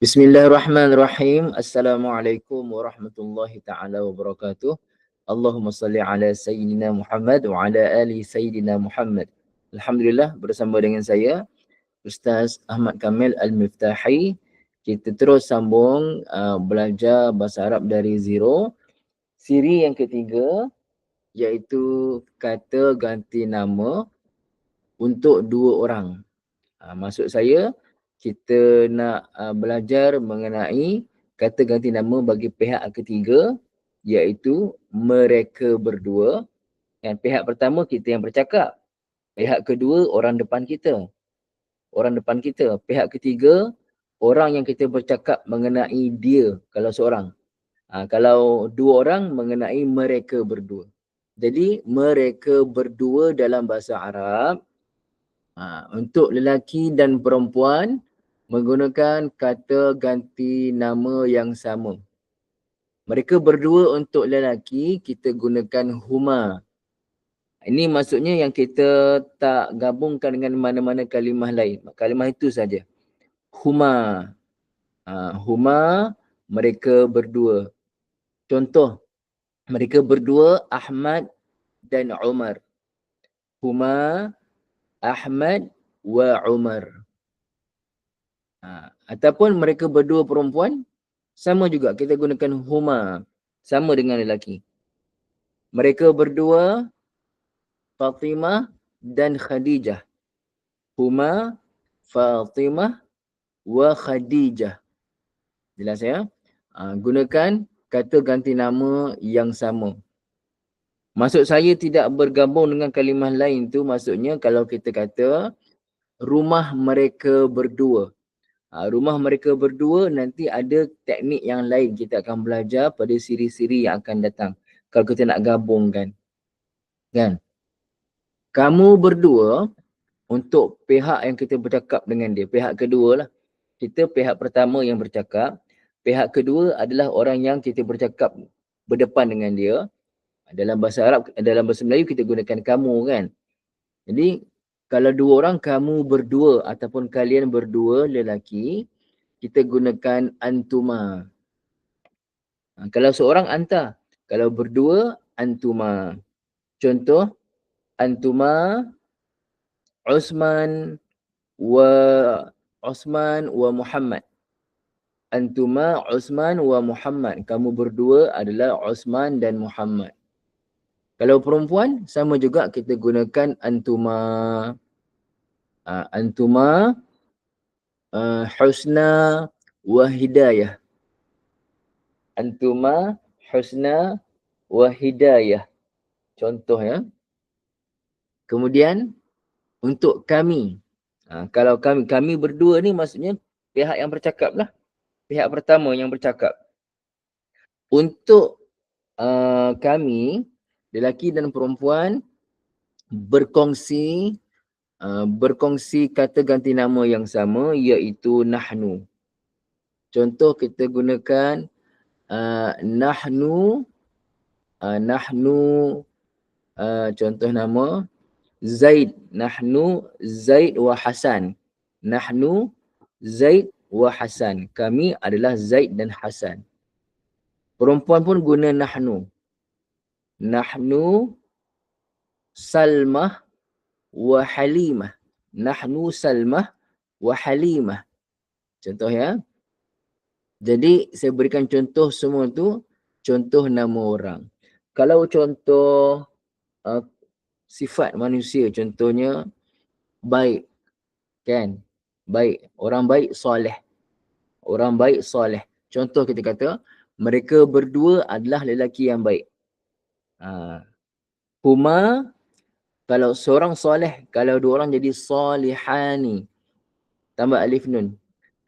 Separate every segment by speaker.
Speaker 1: Bismillahirrahmanirrahim. Assalamualaikum warahmatullahi taala wabarakatuh. Allahumma salli ala sayyidina Muhammad wa ala ali sayyidina Muhammad. Alhamdulillah bersama dengan saya Ustaz Ahmad Kamil Al-Miftahi kita terus sambung uh, belajar bahasa Arab dari zero. Siri yang ketiga iaitu kata ganti nama untuk dua orang. Uh, maksud saya kita nak uh, belajar mengenai kata ganti nama bagi pihak ketiga iaitu mereka berdua. Yang pihak pertama kita yang bercakap. Pihak kedua orang depan kita. Orang depan kita. Pihak ketiga orang yang kita bercakap mengenai dia kalau seorang. Ha, kalau dua orang mengenai mereka berdua. Jadi mereka berdua dalam bahasa Arab ha, untuk lelaki dan perempuan menggunakan kata ganti nama yang sama. Mereka berdua untuk lelaki kita gunakan huma. Ini maksudnya yang kita tak gabungkan dengan mana-mana kalimah lain. Kalimah itu saja. Huma. Uh, huma mereka berdua. Contoh. Mereka berdua Ahmad dan Umar. Huma Ahmad wa Umar. Uh, ataupun mereka berdua perempuan sama juga kita gunakan huma. Sama dengan lelaki. Mereka berdua Fatimah dan Khadijah. Huma Fatimah wa Khadijah. Jelas ya? Ha, gunakan kata ganti nama yang sama. Maksud saya tidak bergabung dengan kalimah lain tu maksudnya kalau kita kata rumah mereka berdua. Ha, rumah mereka berdua nanti ada teknik yang lain kita akan belajar pada siri-siri yang akan datang. Kalau kita nak gabungkan. Kan? Kamu berdua untuk pihak yang kita bercakap dengan dia. Pihak kedua lah. Kita pihak pertama yang bercakap. Pihak kedua adalah orang yang kita bercakap berdepan dengan dia. Dalam bahasa Arab, dalam bahasa Melayu kita gunakan kamu kan. Jadi kalau dua orang kamu berdua ataupun kalian berdua lelaki kita gunakan antuma. Ha, kalau seorang anta. Kalau berdua antuma. Contoh antuma Usman wa Usman wa Muhammad. Antuma Usman wa Muhammad. Kamu berdua adalah Usman dan Muhammad kalau perempuan sama juga kita gunakan antuma uh, antuma uh, husna wa hidayah. Antuma husna wa hidayah. Contoh ya. Kemudian untuk kami. Uh, kalau kami kami berdua ni maksudnya pihak yang bercakap lah. Pihak pertama yang bercakap. Untuk uh, kami lelaki dan perempuan berkongsi uh, berkongsi kata ganti nama yang sama iaitu nahnu. Contoh kita gunakan uh, nahnu uh, nahnu uh, contoh nama Zaid nahnu Zaid wa Hasan. Nahnu Zaid wa Hasan. Kami adalah Zaid dan Hasan. Perempuan pun guna nahnu nahnu salmah wa halimah. Nahnu salmah wa halimah. Contoh ya. Jadi saya berikan contoh semua tu contoh nama orang. Kalau contoh uh, sifat manusia contohnya baik kan? Baik. Orang baik soleh. Orang baik soleh. Contoh kita kata mereka berdua adalah lelaki yang baik Ha. Huma kalau seorang soleh, kalau dua orang jadi solihani. Tambah alif nun.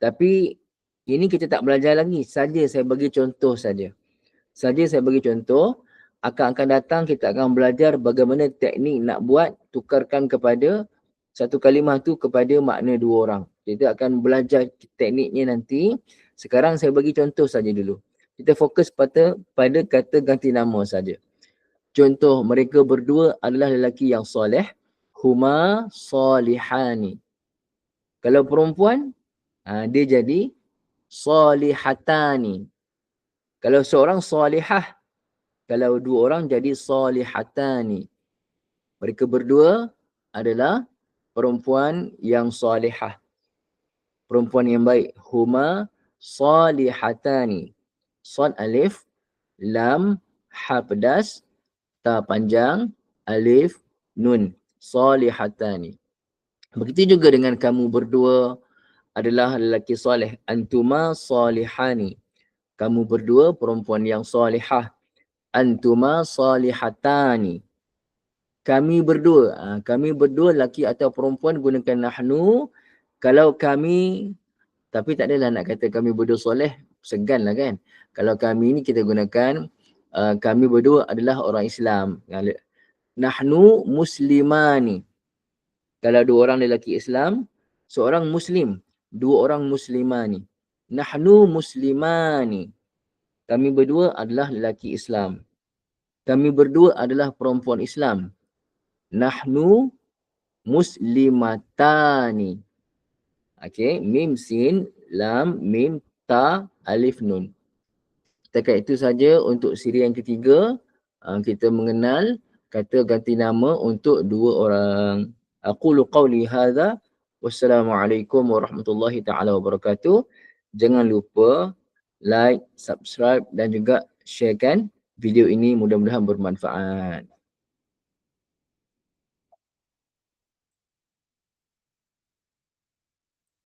Speaker 1: Tapi ini kita tak belajar lagi. Saja saya bagi contoh saja. Saja saya bagi contoh. Akan akan datang kita akan belajar bagaimana teknik nak buat tukarkan kepada satu kalimah tu kepada makna dua orang. Kita akan belajar tekniknya nanti. Sekarang saya bagi contoh saja dulu. Kita fokus pada pada kata ganti nama saja. Contoh mereka berdua adalah lelaki yang soleh. Huma solihani. Kalau perempuan, ha, dia jadi Salihatani. Kalau seorang salihah, kalau dua orang jadi salihatani. Mereka berdua adalah perempuan yang salihah. Perempuan yang baik. Huma salihatani. Sad alif, lam, ha pedas, ta panjang, alif, nun. Salihatani. Begitu juga dengan kamu berdua adalah lelaki soleh. Antuma salihani. Kamu berdua perempuan yang salihah. Antuma salihatani kami berdua, ha, kami berdua laki atau perempuan gunakan nahnu. Kalau kami, tapi tak adalah nak kata kami berdua soleh, segan lah kan. Kalau kami ni kita gunakan, uh, kami berdua adalah orang Islam. Nahnu muslimani. Kalau dua orang lelaki Islam, seorang Muslim, dua orang muslimani. Nahnu muslimani. Kami berdua adalah lelaki Islam. Kami berdua adalah perempuan Islam nahnu muslimatani. Okey, mim sin lam mim ta alif nun. Setakat itu saja untuk siri yang ketiga uh, kita mengenal kata ganti nama untuk dua orang. Aku lu qawli hadha. Wassalamualaikum warahmatullahi taala wabarakatuh. Jangan lupa like, subscribe dan juga sharekan video ini mudah-mudahan bermanfaat.